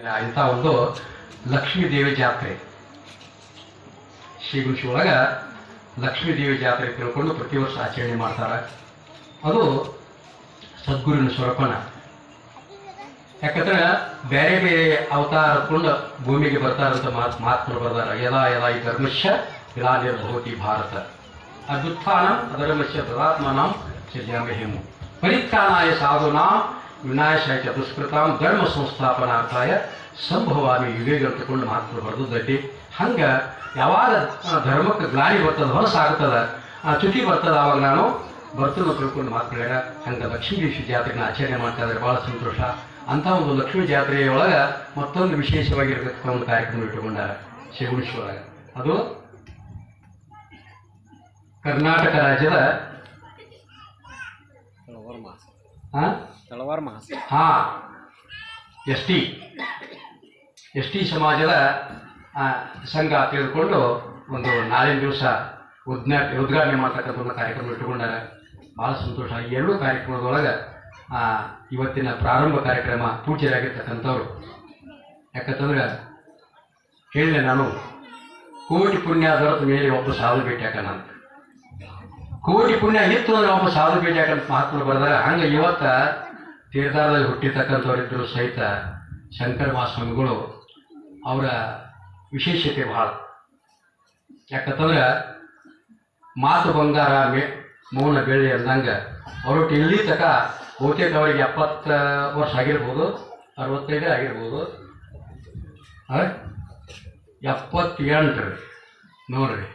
ಇಂಥ ಒಂದು ಲಕ್ಷ್ಮೀ ದೇವಿ ಜಾತ್ರೆ. ಶ್ರೀಗುಂಶಿ ಒಳಗ ಲಕ್ಷ್ಮೀ ದೇವಿ ಜಾತ್ರೆ ತಿಳ್ಕೊಂಡು ಪ್ರತಿ ವರ್ಷ ಆಚರಣೆ ಮಾಡ್ತಾರೆ. ಅದು ಸದ್ಗುರುವಿನ ಸ್ವರೂಪಣ ಯಾಕಂದ್ರೆ ಬೇರೆ ಬೇರೆ ಅವತಾರ ಕೊಂಡು ಭೂಮಿಗೆ ಬರ್ತಾರಂತ ಮಾತು ಮಾತುಗಳು ಬರ್ತಾರೆ ಯದಾ ಯದಾ ಈ ಧರ್ಮಶ್ಯ ನಿರ್ಭವತಿ ಭಾರತ. ಅದ್ಯುತ್ಥಾನಂ ಅಧರ್ಮಶ್ಯ ತದಾತ್ಮನಾಂ ಸೃಜಾಮಿ ಹೇಮು ಸಾಧುನಾ ಸಾಧುನಾಂ ವಿನಾಶಾಯ ಚ ದುಷ್ಕೃತಾಂ ಧರ್ಮ ಸಂಸ್ಥಾಪನಾರ್ಥಾಯ ಸಂಭವಾಮಿ ಯುಗೇಗ ಅಂತಕೊಂಡು ಮಾತ್ರ ಬರೆದು ದಡ್ಡಿ ಹಂಗ ಯಾವಾಗ ಧರ್ಮಕ್ಕೆ ಗ್ಲಾನಿ ಬರ್ತದ ಹೊರಸಾಗ್ತದ ಆ ಚ್ಯುತಿ ಬರ್ತದ ಅವಾಗ ನಾನು ಬರ್ತದ ತಿಳ್ಕೊಂಡು ಮಾತುಗಳಾಗ ಹಂಗೆ ಲಕ್ಷ್ಮೀ ದೇವಿ ಜಾತ್ರೆನ ಆಚರಣೆ ಮಾಡ್ತಾ ಇದ್ದಾರೆ ಬಹಳ ಸಂತೋಷ. ಅಂತ ಒಂದು ಲಕ್ಷ್ಮೀ ಜಾತ್ರೆಯೊಳಗ ಮತ್ತೊಂದು ವಿಶೇಷವಾಗಿರ್ತಕ್ಕಂಥ ಒಂದು ಕಾರ್ಯಕ್ರಮ ಇಟ್ಟುಕೊಂಡಾರ ಶಿವಗುಣಿಶಿ ಒಳಗ ಅದು ಕರ್ನಾಟಕ ರಾಜ್ಯದ ಹಾಂ ತಳವಾರ ಮಹಾಸ ಹಾ ಎಸ್ ಟಿ ಎಸ್ ಟಿ ಸಮಾಜದ ಸಂಘ ತಿಳಿದುಕೊಂಡು ಒಂದು ನಾಲ್ಕು ದಿವಸ ಉದ್ಘಾ ಉದ್ಘಾಟನೆ ಮಾಡ್ತಕ್ಕಂಥ ಒಂದು ಕಾರ್ಯಕ್ರಮ ಇಟ್ಟುಕೊಂಡಾರೆ ಭಾಳ ಸಂತೋಷ. ಈ ಎರಡೂ ಕಾರ್ಯಕ್ರಮದೊಳಗೆ ಇವತ್ತಿನ ಪ್ರಾರಂಭ ಕಾರ್ಯಕ್ರಮ ಪೂಜ್ಯರಾಗಿರ್ತಕ್ಕಂಥವ್ರು ಯಾಕಂತಂದ್ರೆ ಹೇಳಿದೆ ನಾನು, ಕೋಟಿ ಪುಣ್ಯ ದೊರೆತ ಮೇಲೆ ಒಬ್ಬ ಸಾಧು ಭೇಟಿಯಾಕನ ನಾನು ಕೋಟಿ ಪುಣ್ಯ ಇತ್ತು ಅಂದ್ರೆ ಒಬ್ಬ ಸಾಧು ಭೇಟಿಯಾಕಂತ ಮಹಾತ್ಮರು ಬರೆದಾಗ ಹಂಗೆ ಇವತ್ತ ತೀರ್ಥಾರದಲ್ಲಿ ಹುಟ್ಟಿರ್ತಕ್ಕಂಥವರಿದ್ದರೂ ಸಹಿತ ಶಂಕರ ಮಹಾಸ್ವಾಮಿಗಳು ಅವರ ವಿಶೇಷತೆ ಬಹಳ. ಯಾಕಂತಂದ್ರೆ ಮಾತು ಬಂಗಾರ, ಮೇ, ಮೌನ ಬೆಳ್ಳಿ ಅಂದಂಗೆ ಅವರು ಇಲ್ಲಿ ತಕ ಬಹುತೇಕ ಅವರಿಗೆ ಎಪ್ಪತ್ತು ವರ್ಷ ಆಗಿರ್ಬೋದು ಅರವತ್ತೈದೇ ಆಗಿರ್ಬೋದು? ಎಪ್ಪತ್ತೆಂಟು ನೋಡ್ರಿ.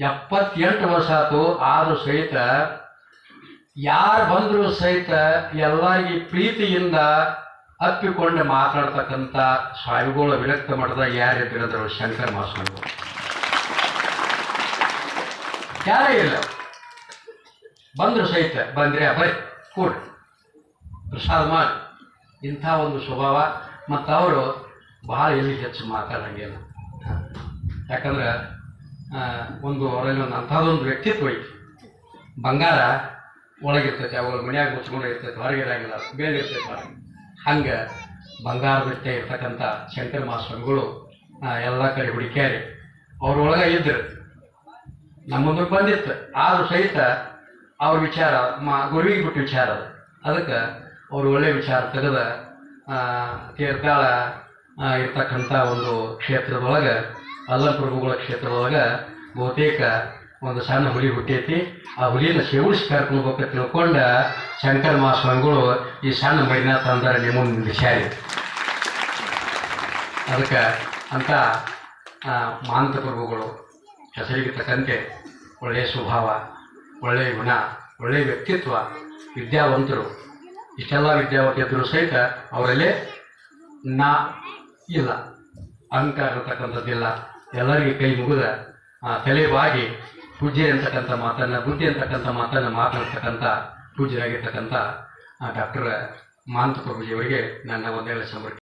ಎಪ್ಪತ್ತೆಂಟು ವರ್ಷ ಆತು, ಆದರೂ ಸಹಿತ ಯಾರು ಬಂದರೂ ಸಹಿತ ಎಲ್ಲರಿಗೆ ಪ್ರೀತಿಯಿಂದ ಅಪ್ಪಿಕೊಂಡು ಮಾತಾಡ್ತಕ್ಕಂಥ ಸ್ವಾಮಿಗಳು ವಿರಕ್ತ ಮಠದಾಗ ಯಾರಿಟ್ಟಿರೋದ್ರು ಶಂಕರ ಮಹಾಸ್ವಾಮಿಗಳು. ಯಾರೇ ಇಲ್ಲ. ಬಂದರು ಸಹಿತ ಬಂದ್ರೆ ಬರೀ ಕೂಡ ಪ್ರಸಾದ ಮಾಡಿ. ಇಂಥ ಒಂದು ಸ್ವಭಾವ. ಮತ್ತು ಅವರು ಬಹಳ ಎಲ್ಲಿ ಹೆಚ್ಚು ಮಾತಾಡಂಗಿಲ್ಲ. ಯಾಕಂದ್ರೆ ಒಂದು ಅವರಲ್ಲಿ ಒಂದು ಅಂಥದ್ದೊಂದು ವ್ಯಕ್ತಿತ್ವ ಐತಿ. ಬಂಗಾರ ಒಳಗಿರ್ತೈತೆ ಅವಾಗ ಮನ್ಯಾಗ ಮುಚ್ಕೊಂಡು ಇರ್ತೈತೆ ಹೊರಗೆ ಇರಂಗಿಲ್ಲ ಬೇರೆ ಇರ್ತೈತೆ ಹೊರಗೆ. ಹಂಗೆ ಬಂಗಾರದಷ್ಟೇ ಇರ್ತಕ್ಕಂಥ ಶಂಕರ ಮಹಾಸ್ವಾಮಿಗಳು ಆ, ಎಲ್ಲ ಕಡೆ ಹುಡುಕ್ಯಾರಿ. ಅವ್ರೊಳಗೆ ಇದ್ರು. ನಮ್ಮಂದ್ರೆ ಬಂದಿತ್ತು. ಆದರೂ ಸಹಿತ ಅವ್ರ ವಿಚಾರ ಮಾ ಗುರುವಿಗೆ ಬಿಟ್ಟು ವಿಚಾರ ಅದು. ಅದಕ್ಕೆ ಅವರು ಒಳ್ಳೆ ವಿಚಾರ ತೆಗೆದ ತೀರ್ಥಾಳ ಇರ್ತಕ್ಕಂಥ ಒಂದು ಕ್ಷೇತ್ರದೊಳಗೆ ಅಲ್ಲಂಪ್ರಭುಗಳ ಕ್ಷೇತ್ರದೊಳಗೆ ಬಹುತೇಕ ಒಂದು ಸಣ್ಣ ಹುಲಿ ಹುಟ್ಟೈತಿ. ಆ ಹುಲಿನ ಸೇವಿಸಿ ಕರ್ಕೊಂಡು ತಿಳ್ಕೊಂಡ ಶಂಕರ ಮಹಾಸ್ವಾಮಿಗಳು ಈ ಸಣ್ಣ ಮಡಿನ ತಂದರೆ ನಿಮ್ಮ ನಿಲ್ಲಿಸ್ಯಾರಿ ಅದಕ್ಕೆ ಅಂತ ಮಾಂತ ಪ್ರಭುಗಳು ಹೆಸರಿಗೆ ತಕ್ಕಂತೆ ಒಳ್ಳೆಯ ಸ್ವಭಾವ ಒಳ್ಳೆಯ ಗುಣ ಒಳ್ಳೆಯ ವ್ಯಕ್ತಿತ್ವ ವಿದ್ಯಾವಂತರು ಇಷ್ಟೆಲ್ಲ ವಿದ್ಯಾವಂತಿದ್ರು ಸಹಿತ ಅವರಲ್ಲಿ ನಾ ಇಲ್ಲ ಅಹಂಕಾರ ಇರತಕ್ಕಂಥದ್ದಿಲ್ಲ. ಎಲ್ಲರಿಗೆ ಕೈ ಮುಗಿದ ಆ, ತಲೆ ಬಾಗಿ ಪೂಜ್ಯ ಅಂತಕ್ಕಂಥ ಮಾತನ್ನ ಬುದ್ಧಿ ಅಂತಕ್ಕಂಥ ಮಾತನ್ನ ಮಾತನಾಡ್ತಕ್ಕಂಥ ಪೂಜ್ಯರಾಗಿರ್ತಕ್ಕಂಥ ಡಾಕ್ಟರ್ ಮಾಂತ ಪ್ರಭುಜಿಯವರಿಗೆ ನನ್ನ ಒಂದೇ ಸಮರ್ಪಣೆ